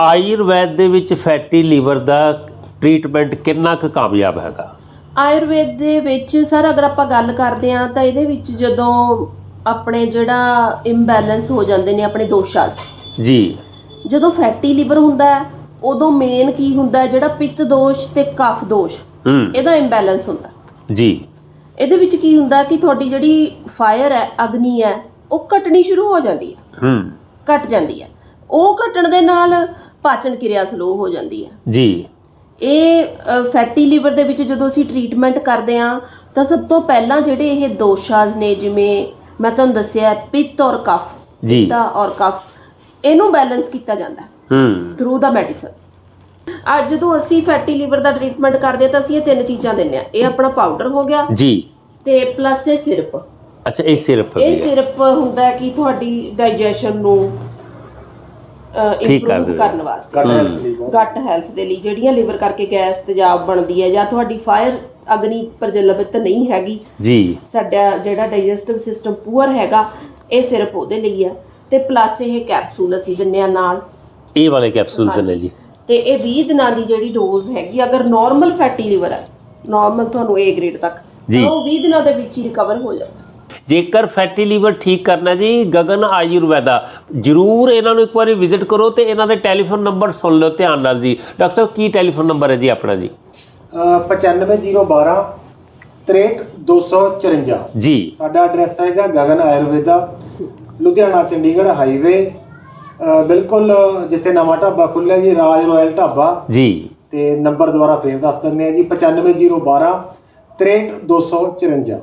ਆਯੁਰਵੈਦ ਦੇ ਵਿੱਚ fatty liver ਦਾ treatment ਕਿੰਨਾ ਕੁ ਕਾਮਯਾਬ ਹੈਗਾ? ਆਯੁਰਵੇਦ ਦੇ ਵਿੱਚ ਸਰ ਅਗਰ ਆਪਾਂ ਗੱਲ ਕਰਦੇ ਹਾਂ ਤਾਂ ਇਹਦੇ ਵਿੱਚ ਜਦੋਂ ਆਪਣੇ ਜਿਹੜਾ ਇੰਬੈਲੈਂਸ ਹੋ ਜਾਂਦੇ ਨੇ ਆਪਣੇ ਦੋਸ਼ਾਸ ਜੀ। ਜਦੋਂ ਫੈਟੀ ਲਿਵਰ ਹੁੰਦਾ ਹੈ ਉਦੋਂ ਮੇਨ ਕੀ ਹੁੰਦਾ ਹੈ ਜਿਹੜਾ ਪਿੱਤ ਦੋਸ਼ ਤੇ ਕਫ ਦੋਸ਼ ਹੂੰ। ਇਹਦਾ ਇੰਬੈਲੈਂਸ ਹੁੰਦਾ। ਜੀ। ਇਹਦੇ ਵਿੱਚ ਕੀ ਹੁੰਦਾ ਕਿ ਤੁਹਾਡੀ ਜਿਹੜੀ ਫਾਇਰ ਹੈ ਅਗਨੀ ਹੈ ਉਹ ਘਟਣੀ ਸ਼ੁਰੂ ਹੋ ਜਾਂਦੀ ਹੈ। ਹੂੰ। ਘਟ ਜਾਂਦੀ ਹੈ। ਉਹ ਘਟਣ ਦੇ ਨਾਲ ਪਾਚਨ ਕਿਰਿਆ ਸਲੋ ਹੋ ਜਾਂਦੀ ਹੈ। ਜੀ। ਇਹ ਫੈਟੀ ਲਿਵਰ ਦੇ ਵਿੱਚ ਜਦੋਂ ਅਸੀਂ ਟ੍ਰੀਟਮੈਂਟ ਕਰਦੇ ਹਾਂ ਤਾਂ ਸਭ ਤੋਂ ਪਹਿਲਾਂ ਜਿਹੜੇ ਇਹ ਦੋਸ਼ਾਜ਼ ਨੇ ਜਿਵੇਂ ਮੈਂ ਤੁਹਾਨੂੰ ਦੱਸਿਆ ਪਿੱਤ ਔਰ ਕਫ ਜੀ। ਪਿੱਤਾ ਔਰ ਕਫ ਇਹਨੂੰ ਬੈਲੈਂਸ ਕੀਤਾ ਜਾਂਦਾ ਹੈ ਥਰੂ ਦਾ ਮੈਡੀਸਨ ਅੱਜ ਜਦੋਂ ਅਸੀਂ ਫੈਟੀ ਲਿਵਰ ਦਾ ਟ੍ਰੀਟਮੈਂਟ ਕਰਦੇ ਤਾਂ ਅਸੀਂ ਇਹ ਤਿੰਨ ਚੀਜ਼ਾਂ ਦਿੰਦੇ ਆ ਇਹ ਆਪਣਾ ਪਾਊਡਰ ਹੋ ਗਿਆ ਜੀ। ਤੇ ਪਲੱਸ ਇਹ ਸਿਰਪ। ਅੱਛਾ ਇਹ ਸਿਰਫ ਇਹ ਸਿਰਪ ਹੁੰਦਾ ਕਿ ਤੁਹਾਡੀ ਡਾਈਜੈਸ਼ਨ ਨੂੰ ਠੀਕ ਕਰ ਇੰਪਰੂਵ ਦੇਵੇ। ਕਰਨ ਵਾਸਤੇ। ਗੱਟ ਹੈਲਥ ਦੇ ਲਈ। ਜਿਹੜੀਆਂ ਲਿਵਰ ਕਰਕੇ ਗੈਸ ਤੇਜ਼ਾਬ ਬਣਦੀ ਹੈ ਜਾਂ ਤੁਹਾਡੀ ਫਾਇਰ ਅਗਨੀ ਪ੍ਰਜਲਭਿਤ ਨਹੀਂ ਹੈਗੀ ਜੀ। ਸਾਡਾ ਜਿਹੜਾ ਡਾਈਜੈਸਟਿਵ ਸਿਸਟਮ ਪੂਅਰ ਹੈਗਾ ਇਹ ਸਿਰਪ ਉਹਦੇ ਲਈ ਹੈ। ਤੇ ਪਲੱਸ ਇਹ ਕੈਪਸੂਲ ਅਸੀਂ ਦਿੰਨੇ ਆ ਨਾਲ। ਇਹ ਵਾਲੇ ਕੈਪਸੂਲਸ ਨੇ ਜੀ। ਤੇ ਇਹ 20 ਦਿਨਾਂ ਦੀ ਜਿਹੜੀ ਡੋਜ਼ ਹੈਗੀ ਅਗਰ ਨਾਰਮਲ ਫੈਟੀ ਲਿਵਰ ਹੈ ਨਾਰਮਲ ਤੁਹਾਨੂੰ A ਗ੍ਰੇਡ ਤੱਕ ਜੀ। ਤਾਂ ਉਹ 20 ਦਿਨਾਂ ਦੇ ਵਿੱਚ ਹੀ ਰਿਕਵਰ ਹੋ ਜਾਂਦਾ। ਜੇਕਰ ਫੈਟੀ ਲੀਵਰ ਠੀਕ ਕਰਨਾ ਜੀ ਗਗਨ ਆਯੁਰਵੈਦਾ ਜਰੂਰ ਇਹਨਾਂ ਨੂੰ ਇੱਕ ਵਾਰੀ ਵਿਜ਼ਿਟ ਕਰੋ ਤੇ ਇਹਨਾਂ ਦੇ ਟੈਲੀਫੋਨ ਨੰਬਰ ਸੁਣ ਲਓ ਧਿਆਨ ਨਾਲ ਜੀ। ਡਾਕਟਰ ਸਾਹਿਬ ਕੀ ਟੈਲੀਫੋਨ ਨੰਬਰ ਹੈ ਜੀ ਆਪਣਾ ਜੀ? ਅ, 95012 63254 ਜੀ। ਸਾਡਾ ਐਡਰੈਸ ਹੈਗਾ ਗਗਨ ਆਯੁਰਵੇਦਾ ਲੁਧਿਆਣਾ ਚੰਡੀਗੜ੍ਹ ਹਾਈਵੇ ਬਿਲਕੁਲ ਜਿੱਥੇ ਨਵਾਂ ਢਾਬਾ ਖੁੱਲਿਆ ਜੀ ਰਾਜ ਰਾਇਲ ਢਾਬਾ। ਜੀ। ਤੇ ਨੰਬਰ ਦੁਬਾਰਾ ਫੇਰ ਦੱਸ ਦਿੰਦੇ ਆ ਜੀ 95012 63254